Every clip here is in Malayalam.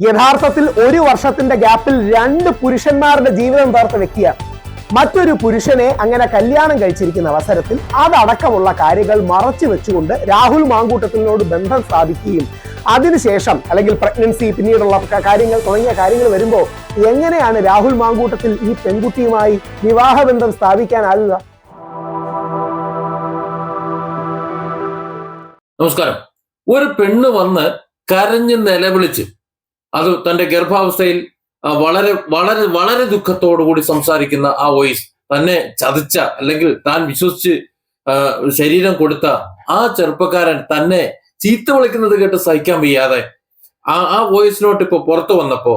യഥാർത്ഥത്തിൽ ഒരു വർഷത്തിന്റെ ഗ്യാപ്പിൽ രണ്ട് പുരുഷന്മാരുടെ ജീവിതം തകർത്ത വ്യക്തിയാണ് മറ്റൊരു പുരുഷനെ അങ്ങനെ കല്യാണം കഴിച്ചിരിക്കുന്ന അവസരത്തിൽ അതടക്കമുള്ള കാര്യങ്ങൾ മറച്ചു വെച്ചുകൊണ്ട് രാഹുൽ മാങ്കൂട്ടത്തിനോട് ബന്ധം സ്ഥാപിക്കുകയും അതിനുശേഷം അല്ലെങ്കിൽ പ്രഗ്നൻസി പിന്നീടുള്ള കാര്യങ്ങൾ തുടങ്ങിയ കാര്യങ്ങൾ വരുമ്പോൾ എങ്ങനെയാണ് രാഹുൽ മാങ്കൂട്ടത്തിൽ ഈ പെൺകുട്ടിയുമായി വിവാഹബന്ധം സ്ഥാപിക്കാനാകുക നമസ്കാരം. ഒരു പെണ്ണ് വന്ന് കരഞ്ഞ് നിലവിളിച്ച് അത് തന്റെ ഗർഭാവസ്ഥയിൽ വളരെ വളരെ വളരെ ദുഃഖത്തോടു കൂടി സംസാരിക്കുന്ന ആ വോയിസ് തന്നെ ചതിച്ച അല്ലെങ്കിൽ താൻ വിശ്വസിച്ച് ശരീരം കൊടുത്ത ആ ചെറുപ്പക്കാരൻ തന്നെ ചീത്ത വിളിക്കുന്നത് കേട്ട് സഹിക്കാൻ വയ്യാതെ ആ ആ വോയിസ് നോട്ട് ഇപ്പൊ പുറത്തു വന്നപ്പോ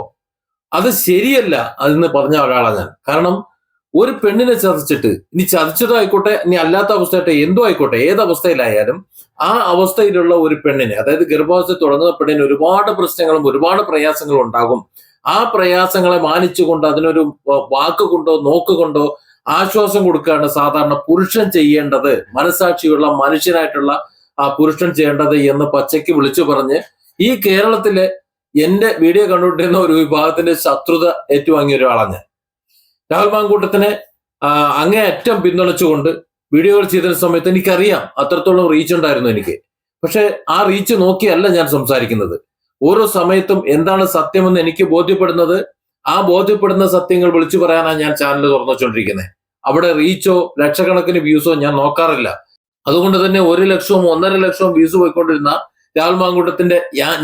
അത് ശരിയല്ല അതെന്ന് പറഞ്ഞ ഒരാളാണ് ഞാൻ. കാരണം ഒരു പെണ്ണിനെ ചതിച്ചിട്ട് ഇനി ചതിച്ചതോ ആയിക്കോട്ടെ ഇനി അല്ലാത്ത അവസ്ഥയായിട്ട് എന്തോ ആയിക്കോട്ടെ ഏത് അവസ്ഥയിലായാലും ആ അവസ്ഥയിലുള്ള ഒരു പെണ്ണിനെ അതായത് ഗർഭാവസ്ഥ തുടങ്ങുന്ന പെണ്ണിന് ഒരുപാട് പ്രശ്നങ്ങളും ഒരുപാട് പ്രയാസങ്ങളും ഉണ്ടാകും. ആ പ്രയാസങ്ങളെ മാനിച്ചുകൊണ്ട് അതിനൊരു വാക്ക് കൊണ്ടോ നോക്ക് കൊണ്ടോ ആശ്വാസം കൊടുക്കുകയാണ് സാധാരണ പുരുഷൻ ചെയ്യേണ്ടത്. മനസാക്ഷിയുള്ള മനുഷ്യനായിട്ടുള്ള ആ പുരുഷൻ ചെയ്യേണ്ടത് എന്ന് പച്ചയ്ക്ക് വിളിച്ചു പറഞ്ഞ് ഈ കേരളത്തിലെ എന്റെ വീഡിയോ കണ്ടുകൊണ്ടിരുന്ന ഒരു വിഭാഗത്തിന്റെ ശത്രുത ഏറ്റുവാങ്ങിയ ഒരാളാണ് ഞാൻ. രാഹുൽ മാങ്കൂട്ടത്തിനെ അങ്ങേയറ്റം പിന്തുണച്ചുകൊണ്ട് വീഡിയോകൾ ചെയ്തിരുന്ന സമയത്ത് എനിക്കറിയാം അത്രത്തോളം റീച്ച് ഉണ്ടായിരുന്നു എനിക്ക്. പക്ഷെ ആ റീച്ച് നോക്കിയല്ല ഞാൻ സംസാരിക്കുന്നത്. ഓരോ സമയത്തും എന്താണ് സത്യമെന്ന് എനിക്ക് ബോധ്യപ്പെടുന്നത്? ആ ബോധ്യപ്പെടുന്ന സത്യങ്ങൾ വിളിച്ചു പറയാനാണ് ഞാൻ ചാനൽ തുറന്നു വെച്ചുകൊണ്ടിരിക്കുന്നത് അവിടെ റീച്ചോ ലക്ഷക്കണക്കിന് വ്യൂസോ ഞാൻ നോക്കാറില്ല. അതുകൊണ്ട് തന്നെ ഒരു ലക്ഷവും ഒന്നര ലക്ഷവും വ്യൂസ് പോയിക്കൊണ്ടിരുന്ന രാഹുൽ മാങ്കൂട്ടത്തിന്റെ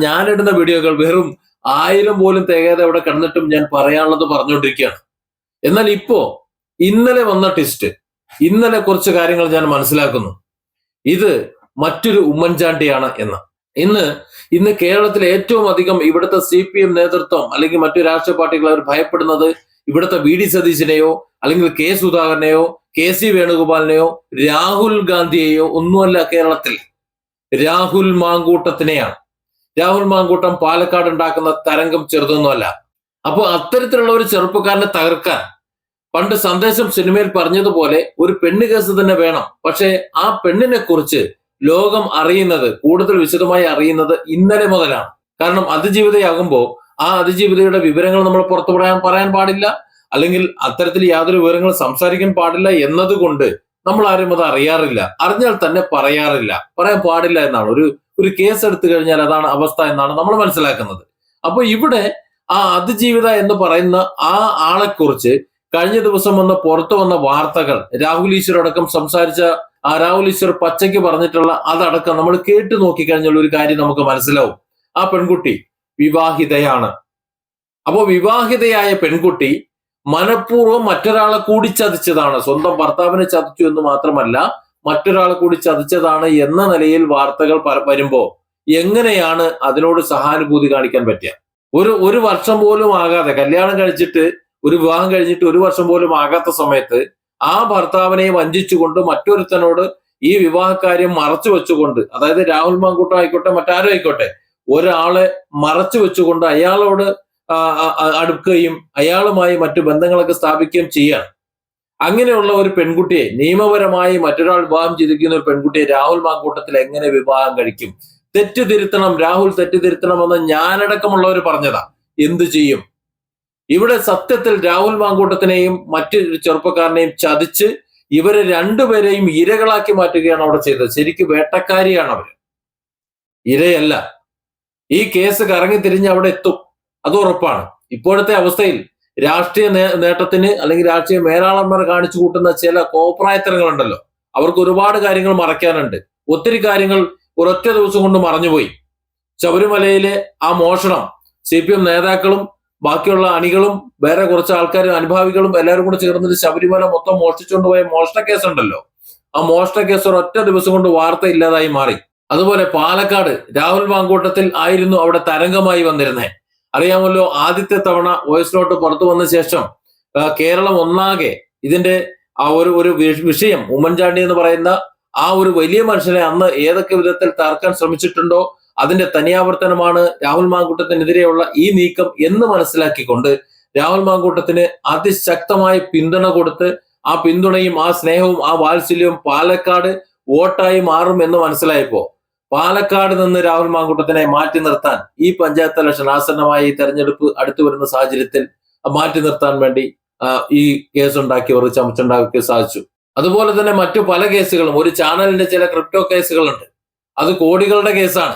ഞാനിടുന്ന വീഡിയോകൾ വെറും ആയിരം പോലും തികയാതെ അവിടെ കിടന്നിട്ടും ഞാൻ പറയാനുള്ളത് പറഞ്ഞുകൊണ്ടിരിക്കുകയാണ് എന്നാൽ ഇപ്പോ ഇന്നലെ വന്ന ടെസ്റ്റ് ഇന്നലെ കുറച്ച് കാര്യങ്ങൾ ഞാൻ മനസ്സിലാക്കുന്നു. ഇത് മറ്റൊരു ഉമ്മൻചാണ്ടിയാണ് എന്ന്. ഇന്ന് ഇന്ന് കേരളത്തിൽ ഏറ്റവും അധികം ഇവിടുത്തെ സി പി എം നേതൃത്വം അല്ലെങ്കിൽ മറ്റു രാഷ്ട്രീയ പാർട്ടികൾ അവർ ഭയപ്പെടുന്നത് ഇവിടുത്തെ വി ഡി സതീശിനെയോ അല്ലെങ്കിൽ കെ സുധാകരനെയോ കെ സി വേണുഗോപാലിനെയോ രാഹുൽ ഗാന്ധിയെയോ ഒന്നുമല്ല കേരളത്തിൽ. രാഹുൽ മാങ്കൂട്ടത്തിനെയാണ്. രാഹുൽ മാങ്കൂട്ടം പാലക്കാട് ഉണ്ടാക്കുന്ന തരംഗം ചെറുതൊന്നുമല്ല. അപ്പോൾ അത്തരത്തിലുള്ള ഒരു ചെറുപ്പക്കാരനെ തകർക്കാൻ പണ്ട് സന്ദേശം സിനിമയിൽ പറഞ്ഞതുപോലെ ഒരു പെണ്ണ് കേസ് തന്നെ വേണം. പക്ഷേ ആ പെണ്ണിനെ കുറിച്ച് ലോകം അറിയുന്നത് കൂടുതൽ വിശദമായി അറിയുന്നത് ഇന്നലെ മുതലാണ്. കാരണം അതിജീവിതയാകുമ്പോൾ ആ അതിജീവിതയുടെ വിവരങ്ങൾ നമ്മൾ പുറത്തു പറയാൻ പറയാൻ പാടില്ല. അല്ലെങ്കിൽ അത്തരത്തിൽ യാതൊരു വിവരങ്ങളും സംസാരിക്കാൻ പാടില്ല എന്നതുകൊണ്ട് നമ്മൾ ആരും അത് അറിയാറില്ല. അറിഞ്ഞാൽ തന്നെ പറയാറില്ല. പറയാൻ പാടില്ല എന്നാണ്. ഒരു ഒരു കേസ് എടുത്തു കഴിഞ്ഞാൽ അതാണ് അവസ്ഥ എന്നാണ് നമ്മൾ മനസ്സിലാക്കുന്നത്. അപ്പൊ ഇവിടെ ആ അതിജീവിത എന്ന് പറയുന്ന ആ ആളെക്കുറിച്ച് കഴിഞ്ഞ ദിവസം വന്ന് പുറത്തു വന്ന വാർത്തകൾ രാഹുൽ ഈശ്വർ അടക്കം സംസാരിച്ച ആ രാഹുൽ ഈശ്വർ പച്ചയ്ക്ക് പറഞ്ഞിട്ടുള്ള അതടക്കം നമ്മൾ കേട്ടു നോക്കിക്കഴിഞ്ഞാൽ ഒരു കാര്യം നമുക്ക് മനസ്സിലാവും. ആ പെൺകുട്ടി വിവാഹിതയാണ്. അപ്പോൾ വിവാഹിതയായ പെൺകുട്ടി മനഃപൂർവം മറ്റൊരാളെ കൂടി ചതിച്ചതാണ്. സ്വന്തം ഭർത്താവിനെ ചതിച്ചു എന്ന് മാത്രമല്ല മറ്റൊരാളെ കൂടി ചതിച്ചതാണ് എന്ന നിലയിൽ വാർത്തകൾ വരുമ്പോൾ വരുമ്പോ എങ്ങനെയാണ് അതിനോട് സഹാനുഭൂതി കാണിക്കാൻ പറ്റുക? ഒരു ഒരു വർഷം പോലും ആകാതെ കല്യാണം കഴിച്ചിട്ട് ഒരു വിവാഹം കഴിഞ്ഞിട്ട് ഒരു വർഷം പോലും ആകാത്ത സമയത്ത് ആ ഭർത്താവിനെ വഞ്ചിച്ചുകൊണ്ട് മറ്റൊരുത്തനോട് ഈ വിവാഹകാര്യം മറച്ചു വെച്ചുകൊണ്ട് അതായത് രാഹുൽ മാങ്കൂട്ടം ആയിക്കോട്ടെ മറ്റാരും ആയിക്കോട്ടെ ഒരാളെ മറച്ചു വെച്ചുകൊണ്ട് അയാളോട് അടുക്കുകയും അയാളുമായി മറ്റു ബന്ധങ്ങളൊക്കെ സ്ഥാപിക്കുകയും ചെയ്യാണ്. അങ്ങനെയുള്ള ഒരു പെൺകുട്ടിയെ നിയമപരമായി മറ്റൊരാൾ വിവാഹം ചെയ്തിരിക്കുന്ന ഒരു പെൺകുട്ടിയെ രാഹുൽ മാങ്കൂട്ടത്തിൽ എങ്ങനെ വിവാഹം കഴിക്കും? തെറ്റ് തിരുത്തണം രാഹുൽ തെറ്റ് തിരുത്തണമെന്ന് ഞാനടക്കമുള്ളവർ പറഞ്ഞതാ. എന്തു ചെയ്യും? ഇവിടെ സത്യത്തിൽ രാഹുൽ മാങ്കൂട്ടത്തിനെയും മറ്റു ചെറുപ്പക്കാരനെയും ചതിച്ച് ഇവരെ രണ്ടുപേരെയും ഇരകളാക്കി മാറ്റുകയാണ് അവിടെ ചെയ്തത്. ശരിക്കും വേട്ടക്കാരിയാണ് അവർ. ഇരയല്ല. ഈ കേസ് കറങ്ങി തിരിഞ്ഞ് അവിടെ എത്തും. അത് ഉറപ്പാണ്. ഇപ്പോഴത്തെ അവസ്ഥയിൽ രാഷ്ട്രീയ നേട്ടത്തിന് അല്ലെങ്കിൽ രാഷ്ട്രീയ മേലാളന്മാർ കാണിച്ചു കൂട്ടുന്ന ചില കോപ്രായത്തരങ്ങളുണ്ടല്ലോ. അവർക്ക് ഒരുപാട് കാര്യങ്ങൾ മറയ്ക്കാനുണ്ട്. ഒത്തിരി കാര്യങ്ങൾ ഒരൊറ്റ ദിവസം കൊണ്ട് മറഞ്ഞുപോയി. ശബരിമലയിലെ ആ മോഷണം സി പി എം നേതാക്കളും ബാക്കിയുള്ള അണികളും വേറെ കുറച്ച് ആൾക്കാരും അനുഭാവികളും എല്ലാവരും കൂടെ ചേർന്നിട്ട് ശബരിമല മൊത്തം മോഷ്ടിച്ചുകൊണ്ട് പോയ മോഷണ കേസുണ്ടല്ലോ. ആ മോഷണ കേസ് ഒരൊറ്റ ദിവസം കൊണ്ട് വാർത്ത ഇല്ലാതായി മാറി. അതുപോലെ പാലക്കാട് രാഹുൽ മാങ്കൂട്ടത്തിൽ ആയിരുന്നു അവിടെ തരംഗമായി വന്നിരുന്നത് അറിയാമല്ലോ ആദ്യത്തെ തവണ വോയിസ് നോട്ട് പുറത്തു വന്ന ശേഷം കേരളം ഒന്നാകെ ഇതിന്റെ ആ ഒരു ഒരു വിഷയം ഉമ്മൻചാണ്ടി എന്ന് പറയുന്ന ആ ഒരു വലിയ മനുഷ്യനെ അന്ന് ഏതൊക്കെ വിധത്തിൽ തകർക്കാൻ ശ്രമിച്ചിട്ടുണ്ടോ അതിന്റെ തനിയാവർത്തനമാണ് രാഹുൽ മാങ്കൂട്ടത്തിനെതിരെയുള്ള ഈ നീക്കം എന്ന് മനസ്സിലാക്കിക്കൊണ്ട് രാഹുൽ മാങ്കൂട്ടത്തിന് അതിശക്തമായ പിന്തുണ കൊടുത്ത് ആ പിന്തുണയും ആ സ്നേഹവും ആ വാത്സല്യവും പാലക്കാട് വോട്ടായി മാറും എന്ന് മനസ്സിലായപ്പോ പാലക്കാട് നിന്ന് രാഹുൽ മാങ്കൂട്ടത്തിനെ മാറ്റി നിർത്താൻ ഈ പഞ്ചായത്ത് ഇലക്ഷൻ ആസന്നമായ ഈ തെരഞ്ഞെടുപ്പ് അടുത്തു വരുന്ന സാഹചര്യത്തിൽ മാറ്റി നിർത്താൻ വേണ്ടി ഈ കേസ് ഉണ്ടാക്കിയവർ ചമച്ചുണ്ടാക്കി സാധിച്ചു. അതുപോലെ തന്നെ മറ്റു പല കേസുകളും ഒരു ചാനലിന്റെ ചില ക്രിപ്റ്റോ കേസുകളുണ്ട്. അത് കോടികളുടെ കേസാണ്.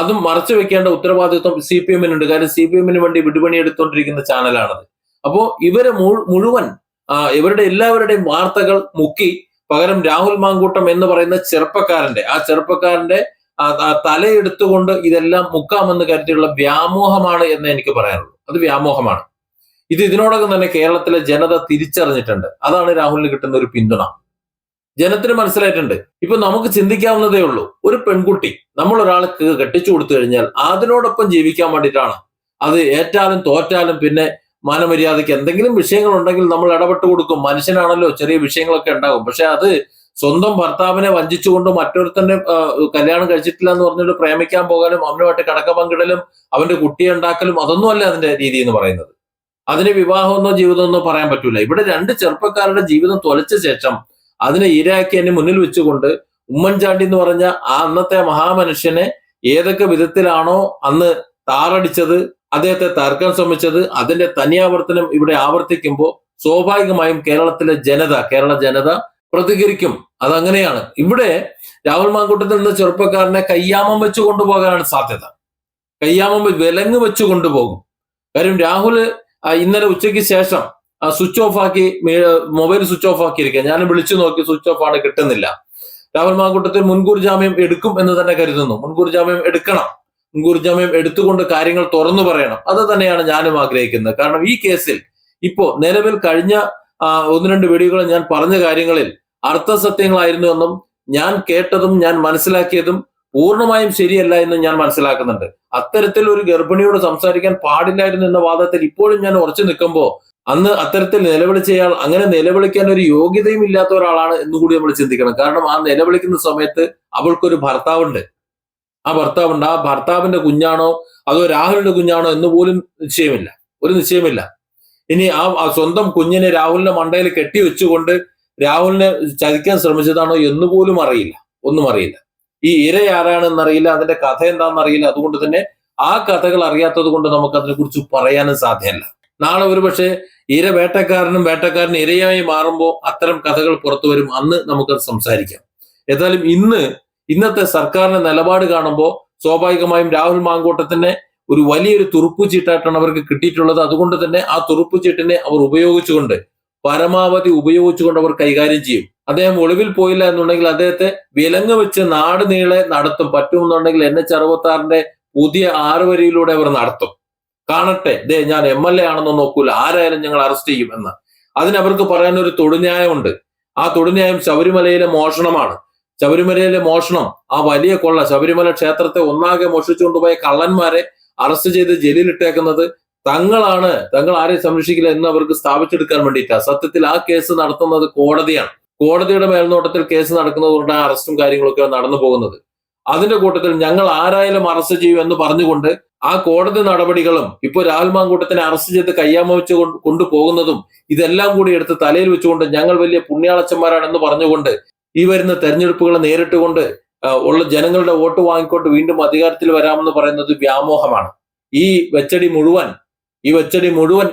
അതും മറച്ചു വെക്കേണ്ട ഉത്തരവാദിത്വം സി പി എമ്മിനുണ്ട് കാരണം സി പി എമ്മിന് വേണ്ടി വിടുപണി എടുത്തുകൊണ്ടിരിക്കുന്ന ചാനലാണത്. അപ്പോ ഇവരെ മുഴുവൻ ഇവരുടെ എല്ലാവരുടെയും വാർത്തകൾ മുക്കി പകരം രാഹുൽ മാങ്കൂട്ടം എന്ന് പറയുന്ന ചെറുപ്പക്കാരന്റെ ആ ചെറുപ്പക്കാരന്റെ തലയെടുത്തുകൊണ്ട് ഇതെല്ലാം മുക്കാമെന്ന് കരുതിയുള്ള വ്യാമോഹമാണ് എന്ന് എനിക്ക് പറയാനുള്ളൂ. അത് വ്യാമോഹമാണ്. ഇത് ഇതിനോടകം തന്നെ കേരളത്തിലെ ജനത തിരിച്ചറിഞ്ഞിട്ടുണ്ട്. അതാണ് രാഹുലിന് കിട്ടുന്ന ഒരു പിന്തുണ. ജനത്തിന് മനസ്സിലായിട്ടുണ്ട്. ഇപ്പൊ നമുക്ക് ചിന്തിക്കാവുന്നതേ ഉള്ളൂ. ഒരു പെൺകുട്ടി നമ്മൾ ഒരാൾക്ക് കെട്ടിച്ചു കൊടുത്തു കഴിഞ്ഞാൽ അതിനോടൊപ്പം ജീവിക്കാൻ വേണ്ടിയിട്ടാണ്. അത് ഏറ്റാലും തോറ്റാലും പിന്നെ മാനമര്യാദയ്ക്ക് എന്തെങ്കിലും വിഷയങ്ങൾ ഉണ്ടെങ്കിൽ നമ്മൾ ഇടപെട്ട് കൊടുക്കും. മനുഷ്യനാണല്ലോ ചെറിയ വിഷയങ്ങളൊക്കെ ഉണ്ടാകും പക്ഷെ അത് സ്വന്തം ഭർത്താവിനെ വഞ്ചിച്ചുകൊണ്ട് മറ്റൊരുത്തന്റെ കല്യാണം കഴിച്ചിട്ടില്ല എന്ന് പറഞ്ഞിട്ട് പ്രേമിക്കാൻ പോകാനും അവനുമായിട്ട് കടക്ക പങ്കിടലും അവന്റെ കുട്ടിയെ ഉണ്ടാക്കലും അതൊന്നും അല്ല അതിന്റെ രീതി എന്ന് പറയുന്നത്. അതിന് വിവാഹമെന്നോ ജീവിതമെന്നോ പറയാൻ പറ്റൂല. ഇവിടെ രണ്ട് ചെറുപ്പക്കാരുടെ ജീവിതം തൊലച്ച ശേഷം അതിനെ ഇരയാക്കി എന്നെ മുന്നിൽ വെച്ചുകൊണ്ട് ഉമ്മൻചാണ്ടി എന്ന് പറഞ്ഞ ആ അന്നത്തെ മഹാമനുഷ്യനെ ഏതൊക്കെ വിധത്തിലാണോ അന്ന് താറടിച്ചത് അദ്ദേഹത്തെ തർക്കാൻ ശ്രമിച്ചത് അതിന്റെ തനിയാവർത്തനം ഇവിടെ ആവർത്തിക്കുമ്പോൾ സ്വാഭാവികമായും കേരളത്തിലെ ജനത കേരള ജനത പ്രതികരിക്കും. അതങ്ങനെയാണ്. ഇവിടെ രാഹുൽ മാങ്കൂട്ടത്തിൽ നിന്ന് ചെറുപ്പക്കാരനെ കയ്യാമം വെച്ച് കൊണ്ടുപോകാനാണ് സാധ്യത. കയ്യാമം വിലങ്ങ് വെച്ച് കൊണ്ടുപോകും. കാര്യം രാഹുൽ ഇന്നലെ ഉച്ചയ്ക്ക് ശേഷം സ്വിച്ച് ഓഫ് ആക്കി മൊബൈൽ സ്വിച്ച് ഓഫ് ആക്കിയിരിക്കുക ഞാൻ വിളിച്ചു നോക്കി സ്വിച്ച് ഓഫ് ആണ് കിട്ടുന്നില്ല. രാഹുൽ മാങ്കൂട്ടത്തിൽ മുൻകൂർ ജാമ്യം എടുക്കും എന്ന് തന്നെ കരുതുന്നു. മുൻകൂർ ജാമ്യം എടുക്കണം. മുൻകൂർ ജാമ്യം എടുത്തുകൊണ്ട് കാര്യങ്ങൾ തുറന്നു പറയണം. അത് തന്നെയാണ് ഞാനും ആഗ്രഹിക്കുന്നത്. കാരണം ഈ കേസിൽ ഇപ്പോ നിലവിൽ കഴിഞ്ഞ ഒന്ന് രണ്ട് വീഡിയോകളിൽ ഞാൻ പറഞ്ഞ കാര്യങ്ങളിൽ അർത്ഥസത്യങ്ങളായിരുന്നു എന്നും ഞാൻ കേട്ടതും ഞാൻ മനസ്സിലാക്കിയതും പൂർണമായും ശരിയല്ല എന്ന് ഞാൻ മനസ്സിലാക്കുന്നുണ്ട്. അത്തരത്തിൽ ഒരു ഗർഭിണിയോട് സംസാരിക്കാൻ പാടില്ലായിരുന്നു എന്ന വാദത്തിൽ ഇപ്പോഴും ഞാൻ ഉറച്ചു നിൽക്കുമ്പോൾ അന്ന് അത്തരത്തിൽ നിലവിളിച്ചയാൾ അങ്ങനെ നിലവിളിക്കാൻ ഒരു യോഗ്യതയും ഇല്ലാത്ത ഒരാളാണ് എന്നുകൂടി നമ്മൾ ചിന്തിക്കണം. കാരണം ആ നിലവിളിക്കുന്ന സമയത്ത് അവൾക്കൊരു ഭർത്താവുണ്ട്. ആ ഭർത്താവുണ്ട്. ആ ഭർത്താവിന്റെ കുഞ്ഞാണോ അതോ രാഹുലിന്റെ കുഞ്ഞാണോ എന്ന് പോലും നിശ്ചയമില്ല. ഒരു നിശ്ചയമില്ല. ഇനി ആ സ്വന്തം കുഞ്ഞിനെ രാഹുലിന്റെ മണ്ടയിൽ കെട്ടി വെച്ചുകൊണ്ട് രാഹുലിനെ ചതിക്കാൻ ശ്രമിച്ചതാണോ എന്ന് പോലും അറിയില്ല. ഒന്നും അറിയില്ല. ഈ ഇര ആരാണെന്ന് അറിയില്ല അതിന്റെ കഥ എന്താണെന്ന് അറിയില്ല അതുകൊണ്ട് തന്നെ ആ കഥകൾ അറിയാത്തത് കൊണ്ട് നമുക്ക് അതിനെ കുറിച്ച് പറയാനും സാധ്യമല്ല. നാളെ ഒരുപക്ഷെ ഇര വേട്ടക്കാരനും വേട്ടക്കാരനും ഇരയായി മാറുമ്പോൾ അത്തരം കഥകൾ പുറത്തു വരും അന്ന് നമുക്കത് സംസാരിക്കാം. ഏതായാലും ഇന്ന് ഇന്നത്തെ സർക്കാരിന്റെ നിലപാട് കാണുമ്പോൾ സ്വാഭാവികമായും രാഹുൽ മാങ്കൂട്ടത്തിനെ ഒരു വലിയൊരു തുറുപ്പു ചീട്ടായിട്ടാണ് അവർക്ക് കിട്ടിയിട്ടുള്ളത്. അതുകൊണ്ട് തന്നെ ആ തുറുപ്പു ചീട്ടിനെ അവർ ഉപയോഗിച്ചുകൊണ്ട് പരമാവധി ഉപയോഗിച്ചുകൊണ്ട് അവർ കൈകാര്യം ചെയ്യും. അദ്ദേഹം ഒളിവിൽ പോയില്ല എന്നുണ്ടെങ്കിൽ അദ്ദേഹത്തെ വിലങ്ങ് വെച്ച് നാട് നീളെ നടത്തും. പറ്റുമെന്നുണ്ടെങ്കിൽ എൻ എച്ച് അറുപത്തി ആറിന്റെ പുതിയ ആറ് വരിയിലൂടെ അവർ നടത്തും. കാണട്ടെ. ദേ ഞാൻ എം എൽ എ ആണെന്ന് നോക്കൂല. ആരായാലും ഞങ്ങൾ അറസ്റ്റ് ചെയ്യും എന്ന്. അതിനവർക്ക് പറയാൻ ഒരു തൊടുന്യായമുണ്ട്. ആ തൊടുന്യായം ശബരിമലയിലെ മോഷണമാണ്. ശബരിമലയിലെ മോഷണം ആ വലിയ കൊള്ള ശബരിമല ക്ഷേത്രത്തെ ഒന്നാകെ മോഷിച്ചുകൊണ്ടുപോയ കള്ളന്മാരെ അറസ്റ്റ് ചെയ്ത് ജയിലിലിട്ടേക്കുന്നത് തങ്ങളാണ്. തങ്ങൾ ആരെയും സംരക്ഷിക്കില്ല എന്ന് അവർക്ക് സ്ഥാപിച്ചെടുക്കാൻ വേണ്ടിയിട്ടാണ് സത്യത്തിൽ ആ കേസ് നടത്തുന്നത് കോടതിയാണ്. കോടതിയുടെ മേൽനോട്ടത്തിൽ കേസ് നടക്കുന്നത് കൊണ്ട് അറസ്റ്റും കാര്യങ്ങളൊക്കെ നടന്നു പോകുന്നത്. അതിന്റെ കൂട്ടത്തിൽ ഞങ്ങൾ ആരായാലും അറസ്റ്റ് ചെയ്യും എന്ന് പറഞ്ഞുകൊണ്ട് ആ കോടതി നടപടികളും ഇപ്പോൾ രാഹുൽ മാങ്കൂട്ടത്തിനെ അറസ്റ്റ് ചെയ്ത് കയ്യാമ വെച്ച് കൊണ്ടുപോകുന്നതും ഇതെല്ലാം കൂടി എടുത്ത് തലയിൽ വെച്ചുകൊണ്ട് ഞങ്ങൾ വലിയ പുണ്യാളച്ചന്മാരാണെന്ന് പറഞ്ഞുകൊണ്ട് ഈ വരുന്ന തെരഞ്ഞെടുപ്പുകൾ നേരിട്ടുകൊണ്ട് ഉള്ള ജനങ്ങളുടെ വോട്ട് വാങ്ങിക്കൊണ്ട് വീണ്ടും അധികാരത്തിൽ വരാമെന്ന് പറയുന്നത് വ്യാമോഹമാണ്. ഈ വെച്ചടി മുഴുവൻ ഈ വെച്ചടി മുഴുവൻ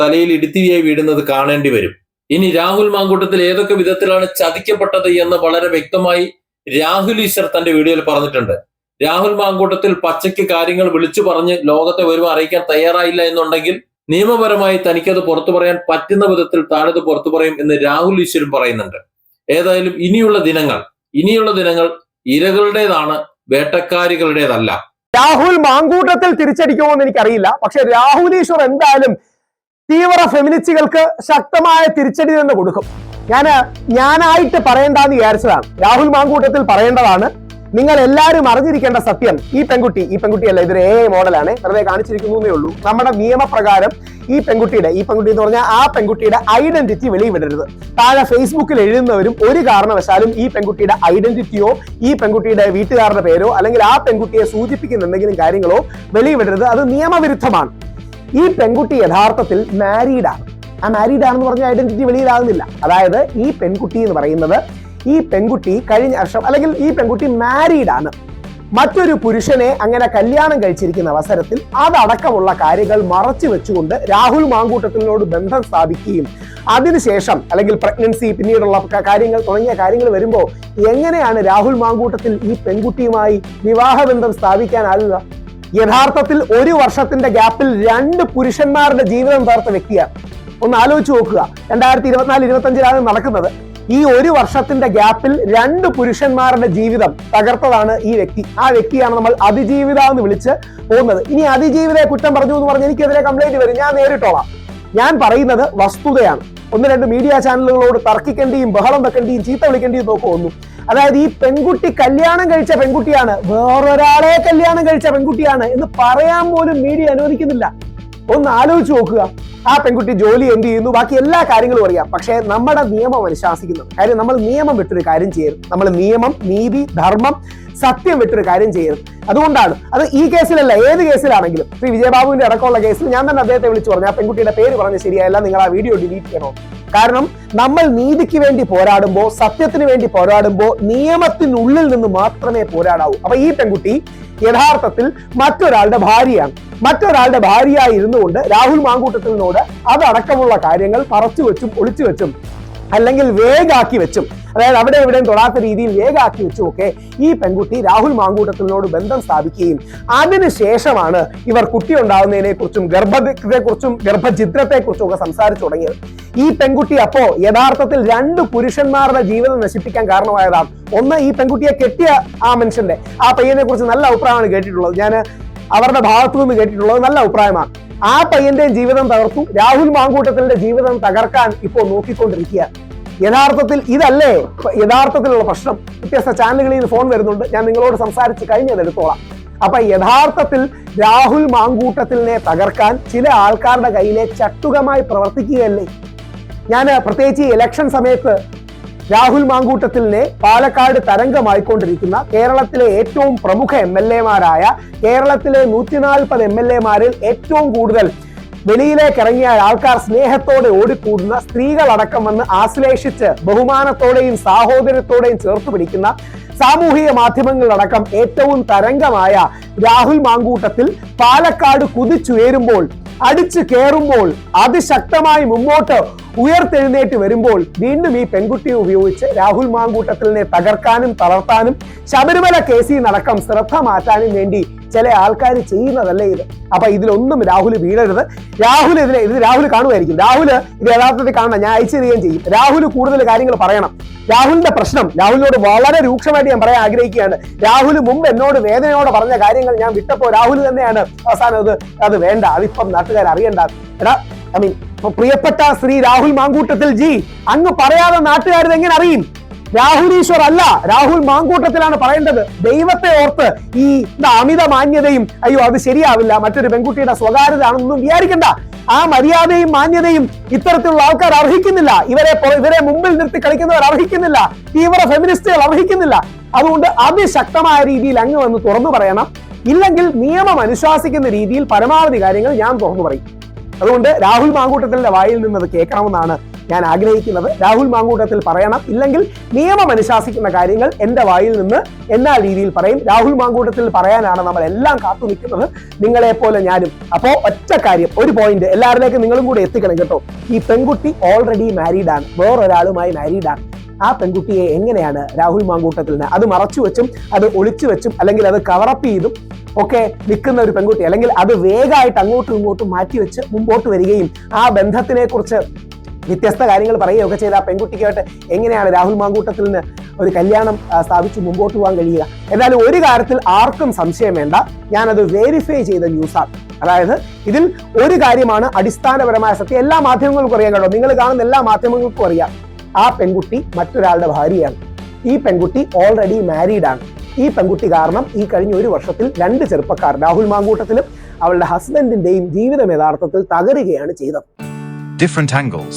തലയിൽ ഇടുത്തിരിയായി വീടുന്നത് കാണേണ്ടി വരും. ഇനി രാഹുൽ മാങ്കൂട്ടത്തിൽ ഏതൊക്കെ വിധത്തിലാണ് ചതിക്കപ്പെട്ടത് എന്ന് വളരെ വ്യക്തമായി രാഹുൽ ഈശ്വർ തന്റെ വീഡിയോയിൽ പറഞ്ഞിട്ടുണ്ട്. രാഹുൽ മാങ്കൂട്ടത്തിൽ പച്ചയ്ക്ക് കാര്യങ്ങൾ വിളിച്ചു പറഞ്ഞ് ലോകത്തെ വരുമ്പോൾ അറിയിക്കാൻ തയ്യാറായില്ല എന്നുണ്ടെങ്കിൽ നിയമപരമായി തനിക്കത് പുറത്തു പറയാൻ പറ്റുന്ന വിധത്തിൽ താഴത് പുറത്തു പറയും എന്ന് രാഹുൽ ഈശ്വരും പറയുന്നുണ്ട്. ഏതായാലും ഇനിയുള്ള ദിനങ്ങൾ ഇനിയുള്ള ദിനങ്ങൾ ഇരകളുടേതാണ് വേട്ടക്കാരികളുടേതല്ല. രാഹുൽ മാങ്കൂട്ടത്തിൽ തിരിച്ചടിക്കുമോ എന്ന് എനിക്കറിയില്ല. പക്ഷെ രാഹുൽ ഈശ്വർ എന്തായാലും തീവ്ര ഫെമിനിസ്റ്റുകൾക്ക് ശക്തമായ തിരിച്ചടി തന്നെ കൊടുക്കും. ഞാൻ ഞാനായിട്ട് പറയേണ്ടെന്ന് വിചാരിച്ചതാണ്. രാഹുൽ മാങ്കൂട്ടത്തിൽ പറയേണ്ടതാണ്. നിങ്ങൾ എല്ലാവരും അറിഞ്ഞിരിക്കേണ്ട സത്യം ഈ പെൺകുട്ടി ഈ പെൺകുട്ടിയല്ല ഇതൊരു എ മോഡലാണ്. വെറുതെ കാണിച്ചിരിക്കുന്നേ ഉള്ളൂ. നമ്മുടെ നിയമപ്രകാരം ഈ പെൺകുട്ടിയുടെ ഈ പെൺകുട്ടി എന്ന് പറഞ്ഞാൽ ആ പെൺകുട്ടിയുടെ ഐഡന്റിറ്റി വെളിവിടരുത് താഴെ ഫേസ്ബുക്കിൽ എഴുതുന്നവരും ഒരു കാരണവശാലും ഈ പെൺകുട്ടിയുടെ ഐഡന്റിറ്റിയോ ഈ പെൺകുട്ടിയുടെ വീട്ടുകാരുടെ പേരോ അല്ലെങ്കിൽ ആ പെൺകുട്ടിയെ സൂചിപ്പിക്കുന്ന എന്തെങ്കിലും കാര്യങ്ങളോ വെളിവിടരുത് അത് നിയമവിരുദ്ധമാണ്. ഈ പെൺകുട്ടി യഥാർത്ഥത്തിൽ മാരീഡാണ് ആ മാരീഡ് ആണെന്ന് പറഞ്ഞ ഐഡന്റിറ്റി വെളിയിലാകുന്നില്ല. അതായത് ഈ പെൺകുട്ടി എന്ന് പറയുന്നത് ഈ പെൺകുട്ടി കഴിഞ്ഞ വർഷം അല്ലെങ്കിൽ ഈ പെൺകുട്ടി മാരീഡ് ആണ്. മറ്റൊരു പുരുഷനെ അങ്ങനെ കല്യാണം കഴിച്ചിരിക്കുന്ന അവസരത്തിൽ അതടക്കമുള്ള കാര്യങ്ങൾ മറച്ചു വെച്ചുകൊണ്ട് രാഹുൽ മാങ്കൂട്ടത്തിനോട് ബന്ധം സ്ഥാപിക്കുകയും അതിനുശേഷം അല്ലെങ്കിൽ പ്രഗ്നൻസി പിന്നീടുള്ള കാര്യങ്ങൾ തുടങ്ങിയ കാര്യങ്ങൾ വരുമ്പോൾ എങ്ങനെയാണ് രാഹുൽ മാങ്കൂട്ടത്തിൽ ഈ പെൺകുട്ടിയുമായി വിവാഹബന്ധം സ്ഥാപിക്കാനാകുക യഥാർത്ഥത്തിൽ ഒരു വർഷത്തിന്റെ ഗ്യാപ്പിൽ രണ്ട് പുരുഷന്മാരുടെ ജീവിതം തകർത്ത വ്യക്തിയാണ് ഒന്ന് ആലോചിച്ച് നോക്കുക. രണ്ടായിരത്തി ഇരുപത്തിനാല് ഇരുപത്തി അഞ്ചിലാണ് നടക്കുന്നത്. ഈ ഒരു വർഷത്തിന്റെ ഗ്യാപ്പിൽ രണ്ട് പുരുഷന്മാരുടെ ജീവിതം തകർത്തതാണ് ഈ വ്യക്തി. ആ വ്യക്തിയാണ് നമ്മൾ അതിജീവിത എന്ന് വിളിച്ച് പോകുന്നത്. ഇനി അതിജീവിതയെ കുറ്റം പറഞ്ഞു എന്ന് പറഞ്ഞ് എനിക്കെതിരെ കംപ്ലൈന്റ് വരും. ഞാൻ നേരിട്ടോളാം. ഞാൻ പറയുന്നത് വസ്തുതയാണ്. ഒന്ന് രണ്ട് മീഡിയ ചാനലുകളോട് തർക്കിക്കേണ്ടിയും ബഹളം വെക്കേണ്ടിയും ചീത്ത വിളിക്കേണ്ടിയും നോക്കുക ഒന്നും അതായത് ഈ പെൺകുട്ടി കല്യാണം കഴിച്ച പെൺകുട്ടിയാണ്. വേറൊരാളെ കല്യാണം കഴിച്ച പെൺകുട്ടിയാണ് എന്ന് പറയാൻ പോലും മീഡിയ അനുവദിക്കുന്നില്ല. ഒന്ന് ആലോചിച്ച് നോക്കുക. ആ പെൺകുട്ടി ജോലി എന്ത് ചെയ്യുന്നു? ബാക്കി എല്ലാ കാര്യങ്ങളും അറിയാം. പക്ഷേ നമ്മുടെ നിയമം അനുശാസിക്കുന്നത് കാര്യം നമ്മൾ നിയമം വിട്ടൊരു കാര്യം ചെയ്യരുത്. നമ്മൾ നിയമം നീതി ധർമ്മം സത്യം വിട്ടൊരു കാര്യം ചെയ്യരുത്. അതുകൊണ്ടാണ്. അത് ഈ കേസിലല്ല ഏത് കേസിലാണെങ്കിലും. ശ്രീ വിജയബാബുവിന്റെ അടക്കമുള്ള കേസിൽ ഞാൻ തന്നെ അദ്ദേഹത്തെ വിളിച്ചു പറഞ്ഞു. ആ പെൺകുട്ടിയുടെ പേര് പറഞ്ഞ് ശരിയായല്ല നിങ്ങൾ ആ വീഡിയോ ഡിലീറ്റ് ചെയ്യണോ? കാരണം നമ്മൾ നീതിക്ക് വേണ്ടി പോരാടുമ്പോൾ സത്യത്തിന് വേണ്ടി പോരാടുമ്പോൾ നിയമത്തിനുള്ളിൽ നിന്ന് മാത്രമേ പോരാടാവൂ. അപ്പൊ ഈ പെൺകുട്ടി യഥാർത്ഥത്തിൽ മറ്റൊരാളുടെ ഭാര്യയാണ്. മറ്റൊരാളുടെ ഭാര്യയായി ഇരുന്നുകൊണ്ട് രാഹുൽ മാങ്കൂട്ടത്തിനോട് അതടക്കമുള്ള കാര്യങ്ങൾ പറച്ചു വെച്ചും ഒളിച്ചു വെച്ചും അല്ലെങ്കിൽ വേഗാക്കി വെച്ചും. അതായത് അവിടെ എവിടെയും തൊടാത്ത രീതിയിൽ വേഗാക്കി വെച്ചും ഒക്കെ ഈ പെൺകുട്ടി രാഹുൽ മാങ്കൂട്ടത്തിനോട് ബന്ധം സ്ഥാപിക്കുകയും അതിനുശേഷമാണ് ഇവർ കുട്ടി ഉണ്ടാവുന്നതിനെ കുറിച്ചും ഗർഭത്തെ കുറിച്ചും ഗർഭചിത്രത്തെ കുറിച്ചും ഒക്കെ സംസാരിച്ചു തുടങ്ങിയത്. ഈ പെൺകുട്ടി അപ്പോ യഥാർത്ഥത്തിൽ രണ്ട് പുരുഷന്മാരുടെ ജീവിതം നശിപ്പിക്കാൻ കാരണമായതാണ്. ഒന്ന് ഈ പെൺകുട്ടിയെ കെട്ടിയ ആ മനുഷ്യന്റെ ആ പയ്യനെ കുറിച്ച് നല്ല അഭിപ്രായമാണ് കേട്ടിട്ടുള്ളത്. ഞാൻ അവരുടെ ഭാഗത്തു നിന്ന് കേട്ടിട്ടുള്ളത് നല്ല അഭിപ്രായമാണ്. ആ പയ്യന്റെയും ജീവിതം തകർത്തു. രാഹുൽ മാങ്കൂട്ടത്തിന്റെ ജീവിതം തകർക്കാൻ ഇപ്പോൾ നോക്കിക്കൊണ്ടിരിക്കുക യഥാർത്ഥത്തിൽ ഇതല്ലേ യഥാർത്ഥത്തിലുള്ള പ്രശ്നം? വ്യത്യസ്ത ചാനലുകളിൽ നിന്ന് ഫോൺ വരുന്നുണ്ട്. ഞാൻ നിങ്ങളോട് സംസാരിച്ച് കഴിഞ്ഞത് എടുത്തോളാം. അപ്പൊ യഥാർത്ഥത്തിൽ രാഹുൽ മാങ്കൂട്ടത്തിനെ തകർക്കാൻ ചില ആൾക്കാരുടെ കയ്യിലെ ചട്ടുകമായി പ്രവർത്തിക്കുകയല്ലേ? ഞാൻ പ്രത്യേകിച്ച് ഈ ഇലക്ഷൻ സമയത്ത് രാഹുൽ മാങ്കൂട്ടത്തിലിനെ പാലക്കാട് തരംഗമായിക്കൊണ്ടിരിക്കുന്ന കേരളത്തിലെ ഏറ്റവും പ്രമുഖ എം എൽ എമാരായ കേരളത്തിലെ നൂറ്റി നാൽപ്പത് എം എൽ എമാരിൽ ഏറ്റവും കൂടുതൽ വെളിയിലേക്ക് ഇറങ്ങിയ ആൾക്കാർ സ്നേഹത്തോടെ ഓടിക്കൂടുന്ന സ്ത്രീകളടക്കം വന്ന് ആശ്ലേഷിച്ച് ബഹുമാനത്തോടെയും സാഹോദര്യത്തോടെയും ചേർത്ത് പിടിക്കുന്ന സാമൂഹിക മാധ്യമങ്ങളിലടക്കം ഏറ്റവും തരംഗമായ രാഹുൽ മാങ്കൂട്ടത്തിൽ പാലക്കാട് കുതിച്ചുയരുമ്പോൾ അടിച്ചു കയറുമ്പോൾ അതിശക്തമായി മുമ്പോട്ട് ഉയർത്തെഴുന്നേറ്റ് വരുമ്പോൾ വീണ്ടും ഈ പെൺകുട്ടിയെ ഉപയോഗിച്ച് രാഹുൽ മാങ്കൂട്ടത്തിലിനെ തകർക്കാനും തളർത്താനും ശബരിമല കേസിൽ നടക്കം ശ്രദ്ധ മാറ്റാനും വേണ്ടി ചില ആൾക്കാർ ചെയ്യുന്നതല്ലേ ഇത്? അപ്പൊ ഇതിലൊന്നും രാഹുൽ വീഴരുത്. രാഹുൽ ഇതിനെ ഇത് രാഹുൽ കാണുമായിരിക്കും. രാഹുൽ ഇത് യഥാർത്ഥത്തിൽ കാണണം. ഞാൻ അയച്ചു തരികയും ചെയ്യും. രാഹുൽ കൂടുതൽ കാര്യങ്ങൾ പറയണം. രാഹുലിന്റെ പ്രശ്നം രാഹുലിനോട് വളരെ രൂക്ഷമായിട്ട് ഞാൻ പറയാൻ ആഗ്രഹിക്കുകയാണ്. രാഹുൽ മുമ്പ് എന്നോട് വേദനയോടെ പറഞ്ഞ കാര്യങ്ങൾ ഞാൻ വിട്ടപ്പോ രാഹുൽ തന്നെയാണ് അവസാനം അത് അത് വേണ്ട. അതിപ്പം നാട്ടുകാർ അറിയണ്ട. എടാ ഐ മീൻ പ്രിയപ്പെട്ട ശ്രീ രാഹുൽ മാങ്കൂട്ടത്തിൽ ജി അങ്ങ് പറയാതെ നാട്ടുകാരിത് എങ്ങനെ അറിയും? രാഹുൽ ഈശ്വർ അല്ല രാഹുൽ മാങ്കൂട്ടത്തിലാണ് പറയേണ്ടത്. ദൈവത്തെ ഓർത്ത് ഈ അമിത മാന്യതയും അയ്യോ അത് ശരിയാവില്ല മറ്റൊരു പെൺകുട്ടിയുടെ സ്വകാര്യത ആണെന്നൊന്നും വിചാരിക്കണ്ട. ആ മര്യാദയും മാന്യതയും ഇത്തരത്തിലുള്ള ആൾക്കാർ അർഹിക്കുന്നില്ല. ഇവരെ ഇവരെ മുമ്പിൽ നിർത്തി കളിക്കുന്നവർ അർഹിക്കുന്നില്ല. തീവ്ര ഫെമിനിസ്റ്റുകൾ അർഹിക്കുന്നില്ല. അതുകൊണ്ട് അതിശക്തമായ രീതിയിൽ അങ്ങ് വന്ന് തുറന്നു പറയണം. ഇല്ലെങ്കിൽ നിയമം അനുശാസിക്കുന്ന രീതിയിൽ പരമാവധി കാര്യങ്ങൾ ഞാൻ തുറന്നു പറയും. അതുകൊണ്ട് രാഹുൽ മാങ്കൂട്ടത്തിന്റെ വായിൽ നിന്ന് അത് കേൾക്കണമെന്നാണ് ഞാൻ ആഗ്രഹിക്കുന്നത് രാഹുൽ മാങ്കൂട്ടത്തിൽ പറയണം. ഇല്ലെങ്കിൽ നിയമം അനുശാസിക്കുന്ന കാര്യങ്ങൾ എന്റെ വായിൽ നിന്ന് എന്നാ രീതിയിൽ പറയും. രാഹുൽ മാങ്കൂട്ടത്തിൽ പറയാനാണ് നമ്മൾ എല്ലാം കാത്തു നിൽക്കുന്നത്. നിങ്ങളെ പോലെ ഞാനും. അപ്പോൾ ഒറ്റ കാര്യം ഒരു പോയിന്റ് എല്ലാവരിലേക്കും നിങ്ങളും കൂടെ എത്തിക്കണം കേട്ടോ. ഈ പെൺകുട്ടി ഓൾറെഡി മാരീഡ് ആണ്. വേറൊരാളുമായി മാരീഡ് ആണ്. ആ പെൺകുട്ടിയെ എങ്ങനെയാണ് രാഹുൽ മാങ്കൂട്ടത്തിന് അത് മറച്ചു വെച്ചും അത് ഒളിച്ചു വെച്ചും അല്ലെങ്കിൽ അത് കവറപ്പ് ചെയ്തും ഒക്കെ നിൽക്കുന്ന ഒരു പെൺകുട്ടി അല്ലെങ്കിൽ അത് വേഗമായിട്ട് അങ്ങോട്ടും ഇങ്ങോട്ടും മാറ്റി വെച്ച് മുമ്പോട്ട് വരികയും ആ ബന്ധത്തിനെ കുറിച്ച് വ്യത്യസ്ത കാര്യങ്ങൾ പറയുകയൊക്കെ ചെയ്ത ആ പെൺകുട്ടിക്കായിട്ട് എങ്ങനെയാണ് രാഹുൽ മാങ്കൂട്ടത്തിൽ നിന്ന് ഒരു കല്യാണം സ്ഥാപിച്ച് മുമ്പോട്ട് പോകാൻ കഴിയുക? എന്നാലും ഒരു കാര്യത്തിൽ ആർക്കും സംശയം വേണ്ട. ഞാനത് വെരിഫൈ ചെയ്ത ന്യൂസാണ് അതായത് ഇതിൽ ഒരു കാര്യമാണ് അടിസ്ഥാനപരമായ സത്യം. എല്ലാ മാധ്യമങ്ങൾക്കും അറിയാൻ കേട്ടോ നിങ്ങൾ കാണുന്ന എല്ലാ മാധ്യമങ്ങൾക്കും അറിയാം. ആ പെൺകുട്ടി മറ്റൊരാളുടെ ഭാര്യയാണ്. ഈ പെൺകുട്ടി ഓൾറെഡി മാരീഡ് ആണ്. ഈ പെൺകുട്ടി കാരണം ഈ കഴിഞ്ഞ ഒരു വർഷത്തിൽ രണ്ട് ചെറുപ്പക്കാർ രാഹുൽ മാങ്കൂട്ടത്തിലും അവളുടെ ഹസ്ബൻഡിന്റെയും ജീവിതം യഥാർത്ഥത്തിൽ തകരുകയാണ് ചെയ്തത്. Different angles.